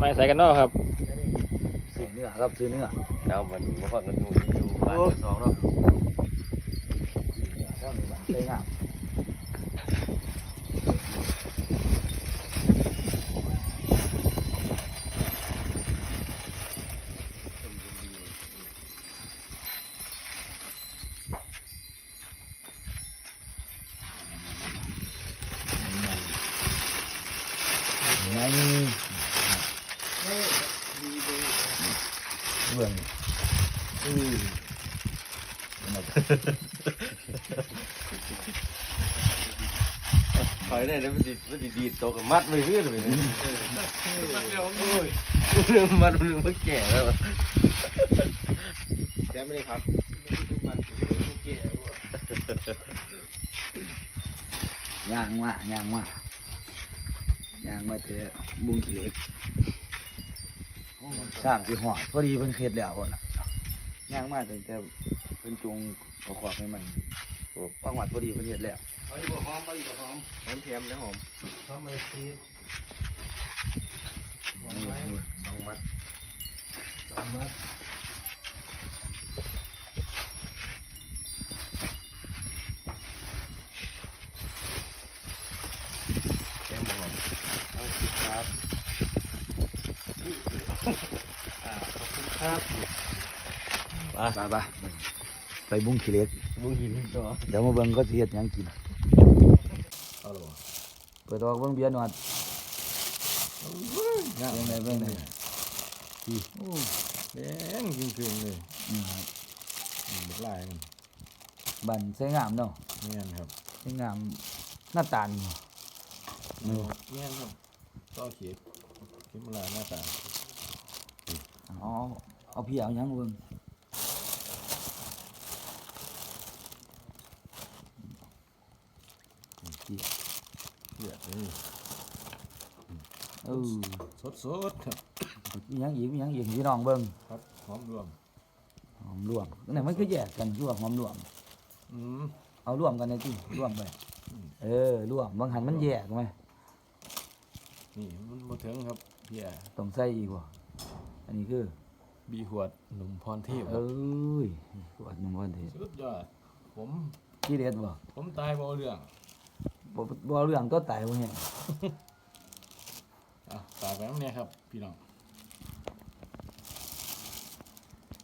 ไม่ใส่กันเนอกครับซื้อเนื้อครับซื้อเนื้อเอามันมาพอกันดูอยู่บ้านสองเนาะเจ้าหนึ่งบาทใส่งามไง เบิ่งอือคอยได้แล้วมันดีมันดีดีโตกับมัดไม่ขึ้นเลยเรื่องมัดมันมันแก่แล้วแก้ไม่ได้ครับย่างมาย่างมาย่างมาเถอะบุ้งขี้เหล็ก สร้างสิหอดพอดีเพิ่นเฮ็ดแล้วพุ่นน่ะย่างมาตั้งแต่เพิ่นจุงขอขอบให้มันโอ้ปังหวัดพอดีเพิ่นเฮ็ดแล้วเอาอีกบ่หอมเอาอีกบ่หอมหอมเทียมนะหอมหอมอะไรซีดหอมไหมสองมัดหอมมัด แก้มบ่หอม เอาสิครับอ่า ขอบคุณครับไปไปไปบุ้งขี้เหล็กมึงหินต่อเดี๋ยวมาเบิ่งก็สิเฮ็ดหยังกินเอาหรอเปิดออกเบิ่งเบียร์หน่อยงามเบิ่งได้เบิ่งได้แดงจริงๆเลยอืมครับมันลายมันบันใส่งามเนาะเงี้ยครับใส่งามหน้าตาลเนาะเงี้ยครับต่อเขียดเขียดมาลายหน้าตา เอาเอาพี่เอาหยังเบิ่งพี่เขียดนี่เออสดๆครับมีหยังอีกมีหยังอีกพี่น้องเบิ่งครับหอมรวมหอมรวมนี่มันก็แยกกันรวมหอมรวมอืมเอารวมกันเลยที่รวมไปเออรวมบางหันมันแยกไหมนี่มันมาถึงครับเพียต้องใส่อีกว่ อันนี้คือบีหวดหนุ่มพรเทพคเอ้รับยขวดหนึ่งวันเทศสุดยอด ผมที่เด็ดบ่ผมตายบ่เอาเรื่องบ่บ่เอาเรื่องตัวตายบ่เห็นอะตายไปแล้วเนี่ยครับ พี่น้อง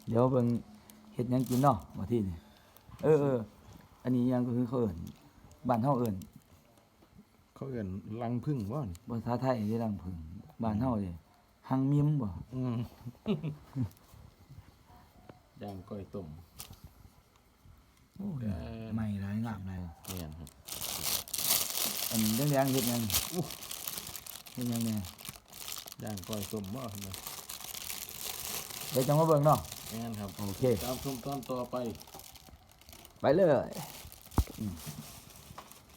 เดี๋ยวเบิ่งเฮ็ดหยังกินเนาะว่าที่นี่เออเอออันนี้หยังก็คือเขาเอิ้นบ้านเฮาเอิ้นเขาเอิ้นลังพึ่งว่านภาษาไทยที่รังผึ่งบ้านเฮาเด้ หังมิมบ่อืมย่างก้อยต้มโอ้ยเออใหม่หลายงามหลายเนี่ยครับอันแดงๆเฮ็ดหยังอู้เฮ็ดหยังแน่ย่างก้อยต้มว่าทำไมเดี๋ยวจังมาเบิ่งเนาะเนี่ยครับ โอเค ตามชมตอนต่อไป ไปเลยอืม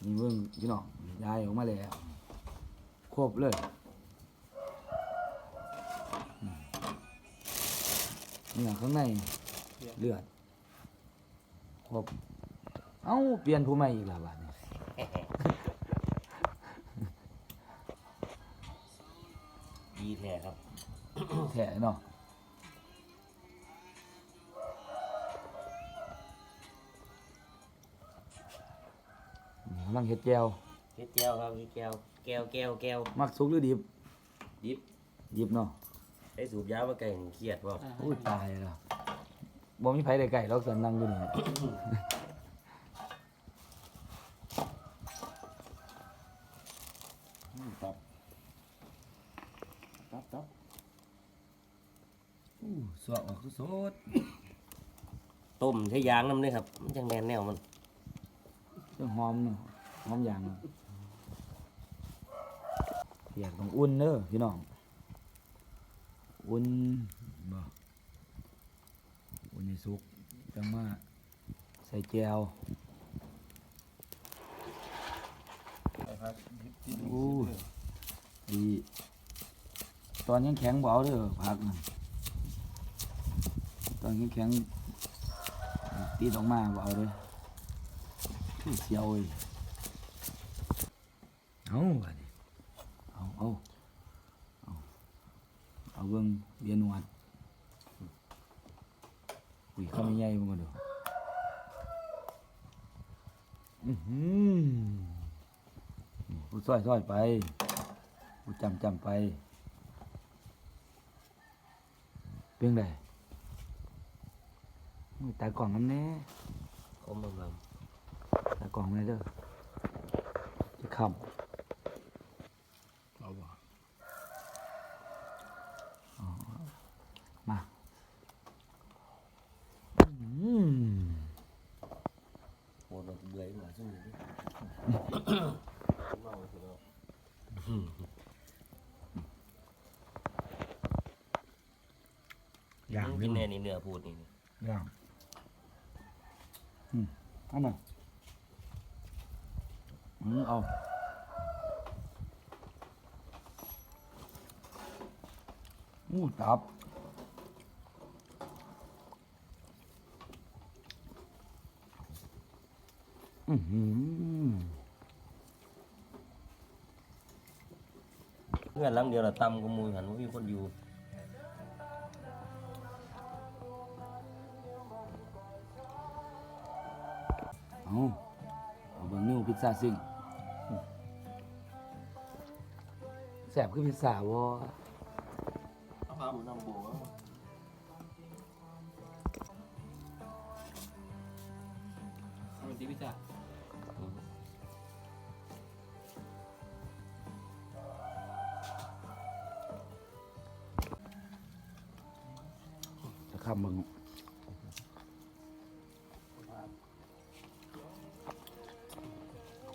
นี่เบิ่งพี่น้องยายออกมาแล้วครบเลยอืม เนี่ยข้างในเลือดครบเอ้าเปลี่ยนผู้ใหม่อีกแล้วบัดนี้ดีแท้ครับแท้เนาะนี่กำลังเฮ็ดแจวเฮ็ดแก้วครับพี่แก้วแก้วแก้วแก้วมักสุกหรือดิบดิบดิบเนาะ ได้สูบยามาไก่เครียดบ่อุ้ยตายแล้วบ่มีไผได้ไก่หรอกสันนั่งอยู่นี่ตับ ตับตับอู้สวกออกสดต้มใช้ยางน้ำเลยครับ มันจังแมนแนวมันๆจังหอมเนาะหอมอย่างเนาะเปียกต้องอุ่นเด้อพี่น้อง อุ่นบ่อุ่นให้สุกจังมาใส่แจวไปครับยิบที่อู้ดี ตอนยังแข็งเบเอาเด้อผักมันตอนยังแข็งตีดออกมาเบเอาเด้อคือเสียวเอ้ยเอาบัดนี้เอาเอา เอาเบิ่งเบียร์นวดอุ้ยเข้าไม่ใหญ่มึงก็ดูอื้อหือนี่ผู้ซอยซอยไปผู้จำจำไป เพียงใดอุ้ยตากล่องน้ำแน่คมลำลตากล่องเลยเด้อจะคเอาบ่ำมาอืมำโหด เราเบื่อมาซึ่งนี่เมาสิเนาะอย่างกินี้นแน่นี่เนื้อพูดนี่อย่างอืมเอาหน่อยอืมเอาอู้ตับอือหือเพื่อนหลังเดียวละตำก็มูหันว่ามีคนอยู่เอาเอาเบะนิ้วพิซซ่าซิ่งแสบคือพิซซ่าวะเอาพาบุญนำบั วเ